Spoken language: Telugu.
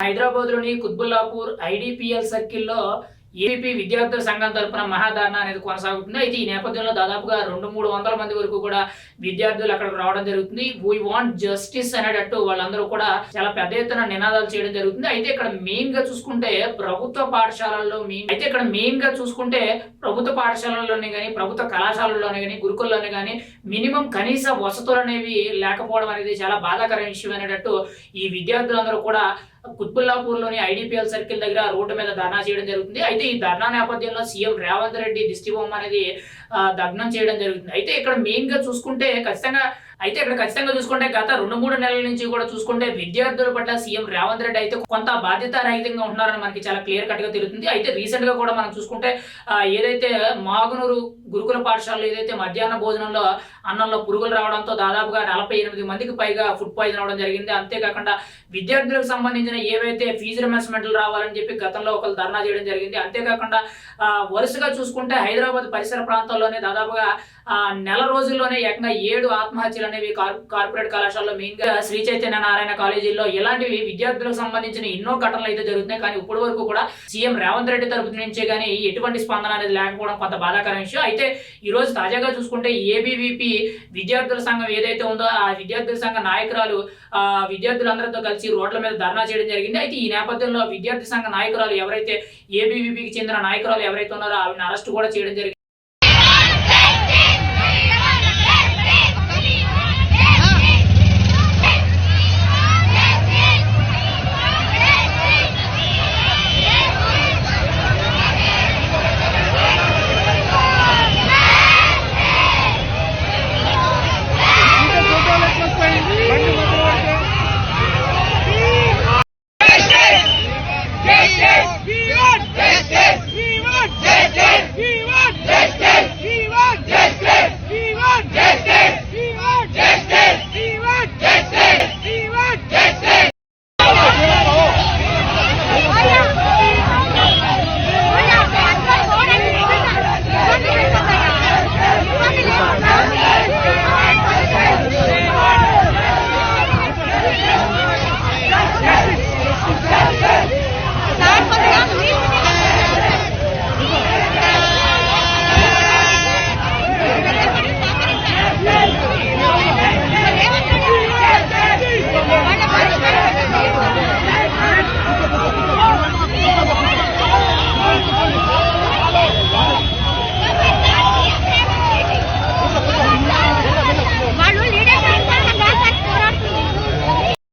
హైదరాబాద్లోని కుత్బుల్లాపూర్ ఐడిపిఎల్ సర్కిల్లో ఏపీ విద్యార్థుల సంఘం తరపున మహాధారణ అనేది కొనసాగుతుంది. అయితే ఈ నేపథ్యంలో దాదాపుగా రెండు మూడు వందల మంది వరకు కూడా విద్యార్థులు అక్కడికి రావడం జరుగుతుంది. వీ వాంట్ జస్టిస్ అనేటట్టు వాళ్ళందరూ కూడా చాలా పెద్ద ఎత్తున నినాదాలు చేయడం జరుగుతుంది. అయితే ఇక్కడ మెయిన్గా చూసుకుంటే ప్రభుత్వ పాఠశాలల్లో మెయిన్ అయితే ఇక్కడ మెయిన్గా చూసుకుంటే ప్రభుత్వ పాఠశాలల్లోనే కానీ ప్రభుత్వ కళాశాలల్లోనే కానీ గురుకుల్లోనే కానీ మినిమం కనీస వసతులు అనేవి లేకపోవడం అనేది చాలా బాధాకరమైన విషయం అనేటట్టు ఈ విద్యార్థులందరూ కూడా కుత్బుల్లాపూర్లోని ఐడిపిఎల్ సర్కిల్ దగ్గర రోడ్డు మీద ధర్నా చేయడం జరుగుతుంది. అయితే ఈ ధర్నా నేపథ్యంలో సీఎం రేవంత్ రెడ్డి దిష్టి బొమ్మ అనేది ఆ, దగ్నం చేయడం జరుగుతుంది. అయితే ఇక్కడ మెయిన్గా చూసుకుంటే ఖచ్చితంగా అయితే ఇక్కడ ఖచ్చితంగా చూసుకుంటే గత రెండు మూడు నెలల నుంచి కూడా చూసుకుంటే విద్యార్థుల పట్ల సీఎం రేవంత్ రెడ్డి అయితే కొంత బాధ్యత రహితంగా ఉంటున్నారని మనకి చాలా క్లియర్ కట్గా తెలుస్తుంది. అయితే రీసెంట్గా కూడా మనం చూసుకుంటే ఏదైతే మాగునూరు గురుకుల పాఠశాలలో ఏదైతే మధ్యాహ్న భోజనంలో అన్నంలో పురుగులు రావడంతో దాదాపుగా నలభై ఎనిమిది మందికి పైగా ఫుడ్ పాయిజన్ అవడం జరిగింది. అంతేకాకుండా విద్యార్థులకు సంబంధించిన ఏవైతే ఫీజు రిమెన్స్మెంట్లు రావాలని చెప్పి గతంలో ఒకరు ధర్నా చేయడం జరిగింది. అంతేకాకుండా వరుసగా చూసుకుంటే హైదరాబాద్ పరిసర ప్రాంతాల్లోనే దాదాపుగా నెల రోజుల్లోనే ఏకంగా ఏడు ఆత్మహత్యలు అనేవి కార్పొరేట్ కళాశాలలో మెయిన్గా శ్రీ చైతన్య నారాయణ కాలేజీల్లో ఇలాంటివి విద్యార్థులకు సంబంధించిన ఎన్నో ఘటనలు అయితే జరుగుతున్నాయి. కానీ ఇప్పటి వరకు కూడా సీఎం రేవంత్ రెడ్డి తరపు నుంచే కానీ ఎటువంటి స్పందన అనేది లేకపోవడం కొంత బాధాకర విషయం. అయితే ఈ రోజు తాజాగా చూసుకుంటే ఏబీవీపీ విద్యార్థుల సంఘం ఏదైతే ఉందో ఆ విద్యార్థుల సంఘ నాయకురాలు ఆ విద్యార్థులందరితో కలిసి రోడ్ల మీద ధర్నా చేయడం జరిగింది. అయితే ఈ నేపథ్యంలో విద్యార్థి సంఘ నాయకురాలు ఎవరైతే ఏబీవీపీకి చెందిన నాయకురాలు ఎవరైతే ఉన్నారో ఆవిడని అరెస్ట్ కూడా చేయడం జరిగింది